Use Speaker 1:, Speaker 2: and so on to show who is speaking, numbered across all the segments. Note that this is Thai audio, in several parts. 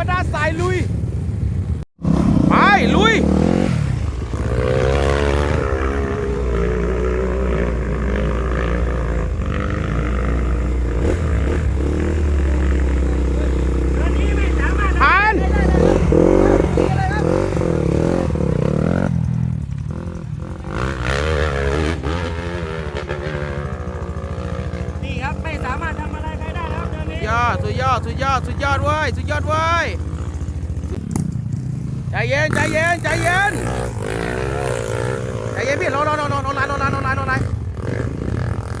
Speaker 1: รรดาสายลุย สุดยอดเว้ยใจเย็นใจเย็นใจเย็นใจเย็นพี่รอรอรอรอรอไลน์รอไลน์รอไลน์รอน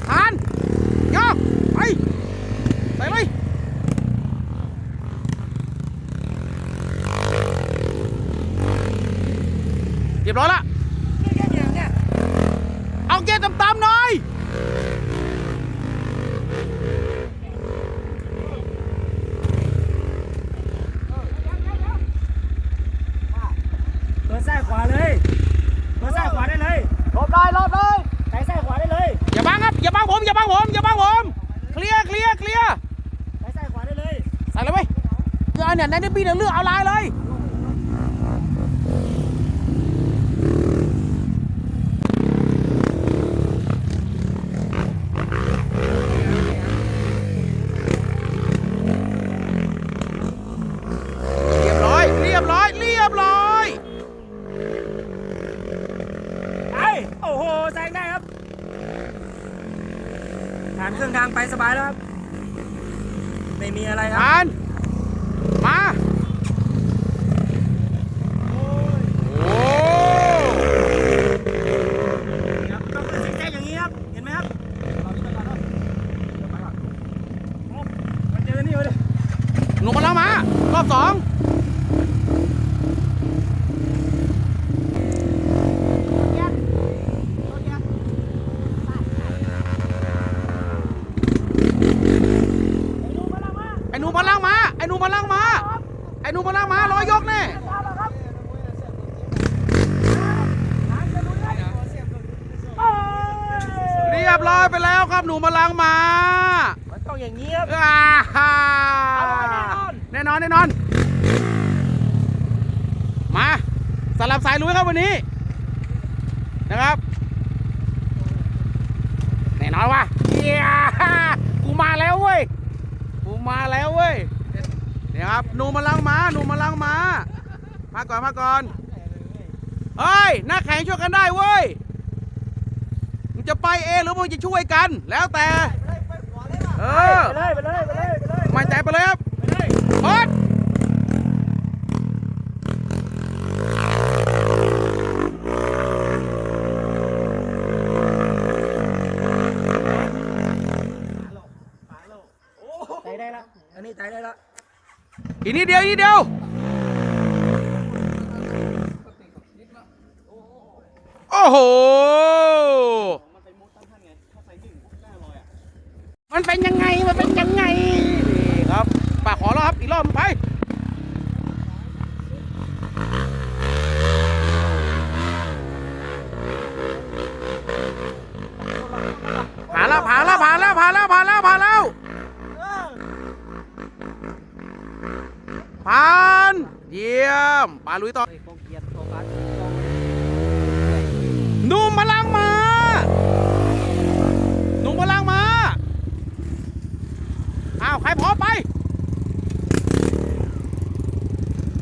Speaker 1: ทานย่อไปไปเลยเรียบร้อยละเอาเกียร์ต่ำๆหน่อย
Speaker 2: เปิดซ้ายขวาเลยเปิดซ้ายขวาได้เลย
Speaker 1: หลบได้หลบเลย
Speaker 2: ไปซ้ายขวาได้เลย
Speaker 1: อย่าบังครับ อย่า บังผมอย่าบังผมอย่าบังผมเคลียร์เคลียร์เคลียร์
Speaker 2: ไปซ้ายขวาได้เลย
Speaker 1: ใส่เลยไหมเออเนี่ยในนี้ปีเดี๋ยวเลือกเอาลายเลย เรียบร้อย เรียบร้อย เรียบร้อย
Speaker 2: ไปโอ้โหแซงได้ครับผ่านเครื่องทาง ไปสบายแล้วครับ ไม่มีอะไรครับ
Speaker 1: ผ่าน มา โอ้
Speaker 2: ครับต้องเป็นแซงอย่างนี้ครับ เห็นไหมครับมันเจอนี่เลย
Speaker 1: หนูมาแล้วมา รอบสอง ไอ้หนูมาล่างมา ไอ้หนูมาล่างมา ไอ้หนูมาล่างมารอยกแน่เรียบร้อยไป แล้วครับหนูมาล่างมา
Speaker 2: มันต้องอย่างนี้ครับ
Speaker 1: อ่าฮ่า
Speaker 2: อร่อยแน่นอน
Speaker 1: แน่นอนแน่นอน มาสลับสายลุยครับวันนี้ นะครับแน่นอนว่ะเยียกูมาแล้วเว้ยกูมาแล้วเว้ยเนี่ยครับหนูมาลังมาหนูมาลังมามาก่อนมาก่อนเฮ้ยหน้าแข่งช่วยกันได้เว้ยมึงจะไป เองหรือมึงจะช่วยกัน แล้วแต่ เออ
Speaker 2: ไปเลยไปเลยไปเลยไปเลย
Speaker 1: มั่นใจไปเลยครับ
Speaker 2: ไปเลย
Speaker 1: โคตร
Speaker 2: ไต่ได้ละอันนี้ไต่ได้ละ
Speaker 1: อีกนิดเดียวอีกนิดเดียวโอ้โห มันเป็นยัง ไงมันเป็นยังไงนี่ครับปากขอแล้วครับอีกรอบไปผ่านแล้วผ่านแล้วผ่านแล้วผ่านแล้วผ่านแล้วผ่านแล้วผ่านเยี่ยมปาลุยต่อหนุ่มพลังมาหนุ่มพลังมาอ้าว ใครพร้อมไป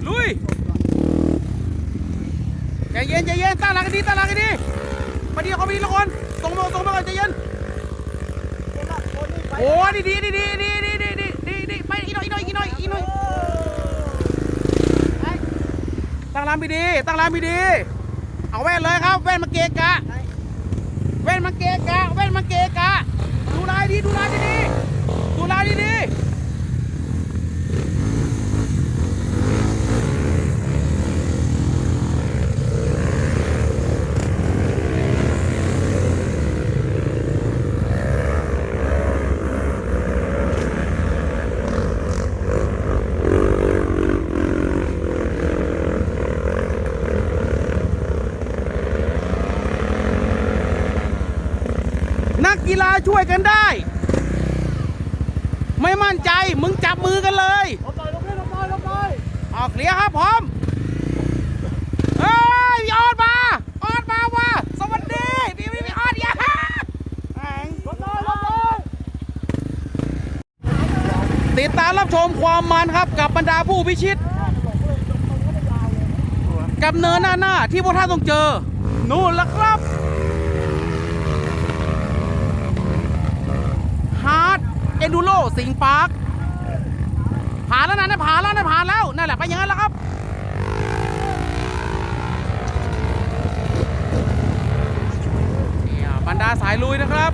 Speaker 1: ลุยใจเย็นใจเย็นตั้งหลักกันดีตั้งหลักกันดีมาดีเขาไปดีละคนตรงมาตรงมาก่อนใจเย็นโอ้ดีดีดีดีดีดีดีดีดีดีไปอีน่อยอีน่อยอีน่อยอีน่อยตั้งร้านไม่ดีตั้งร้านไม่ดี เอาแว่นเลยครับ แว่นมาเกะกะแว่นมาเกะกะแว่นมาเกะกะดูลายดีดูลายดีดี ดูลาดีดีนักกีฬาช่วยกันได้ ไม่มั่นใจ มึงจับมือกันเลย
Speaker 2: ลบหน่อยลบเลยลบหน่อยลบหน่อย
Speaker 1: ออกเคลียร์ครับพร้อมเฮ้ยพี่ออดมาออดมาว่ะสวัสดีพี่พี่พี่ออดอย่าแม่ง
Speaker 2: ลบหน่อยลบหน่อย
Speaker 1: ติดตามรับชมความมันครับกับบรรดาผู้พิชิต กับเนินหน้าหน้าที่พวกท่านต้องเจอ นู่นละครับฮาร์ด เอนดูโรสิงห์ปาร์คผ่านแล้วนะนั่นผ่านแล้วนั่นผ่านแล้วนั่นแหละไปอย่างนั้นแล้วครับเนี่ยบรรดาสายลุยนะครับ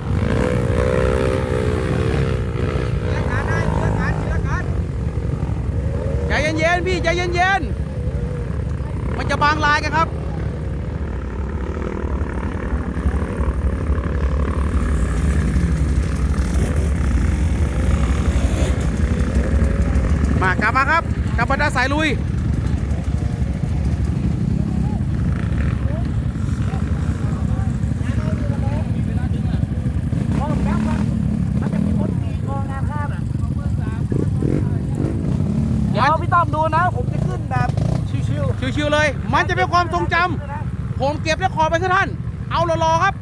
Speaker 1: ใจเย็นๆพี่ใจเย็นๆมันจะบางลายกันครับ มากลับมาครับกับบรร ดาสายลุย
Speaker 2: มองแป๊บมันมันจะมีคนตีกองงานข้ามอะเดี๋ยวพี่ต้อมดูนะ ผมจะขึ้นแบบชิว
Speaker 1: ชิวๆเลย มันจะเป็นความทรงจำผมเก็บแล้วขอไปขึ้นท่าน เอารอๆครับ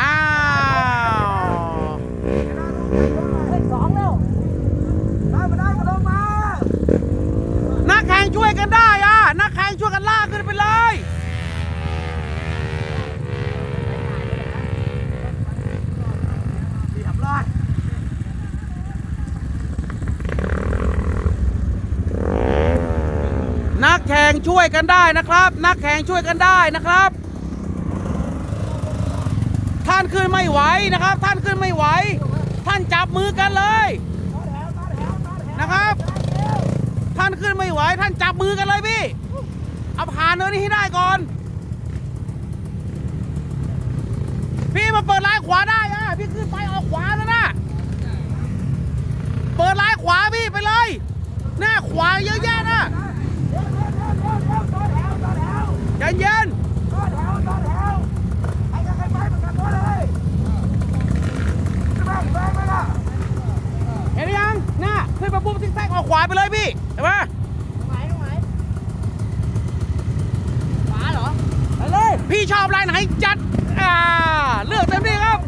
Speaker 1: อ้าว
Speaker 2: ๆเลขสองแล้วได้มาได้มาลงมา
Speaker 1: นักแข่งช่วยกันได้อะนักแข่งช่วยกันลากขึ้นไปเลย
Speaker 2: เรียบร้อย
Speaker 1: นักแข่ง ช่วยกันได้นะครับ นักแข่งช่วยกันได้นะครับ ท่านขึ้นไม่ไหวนะครับ ท่านขึ้นไม่ไหว ท่านจับมือกันเลยนะครับ ท่านขึ้นไม่ไหว ท่านจับมือกันเลยพี่เอาผ่านเนินนี้ให้ได้ก่อน พี่มาเปิดลายขวาได้อะพี่ขึ้นไปออกขวาแล้วนะเปิดลายขวาพี่ไปเลยหน้าขวาเยอะแยะนะ เย็นต่อ
Speaker 2: แถวต่อแถวไอ้กั
Speaker 1: นไปมันกันหมดเลยแม่งไม่ละเห็นยังหน้าขึ้นมาปุ๊บซิกแซกออกขวาไปเลยพี่เห็นไหมพี่ชอบลายไหนจัด อ่า เลือกเต็มที่ครับ